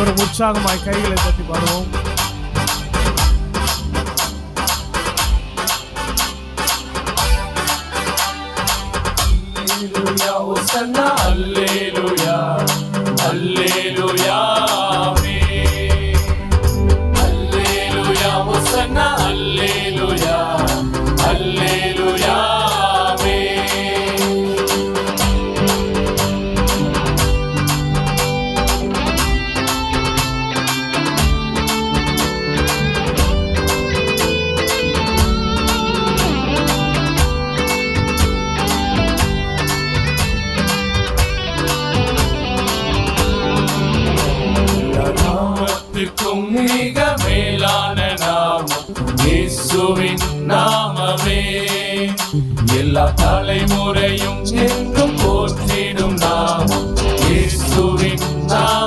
ஒரு உற்சாகமாய் கைகளை தட்டி பாடுவோம். அல்லேலுயா அல்லே மிக மேலான நாமம் இயேசுவின் நாமமே. எல்லா தலைமுறையும் என்றும் போற்றிடும் நாமம் இயேசுவின் நாமம்.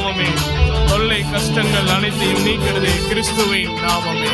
நாமமே. தொல்லை கஷ்டங்கள் அனைத்தையும் நீக்கிறது கிறிஸ்துவின் நாமமே.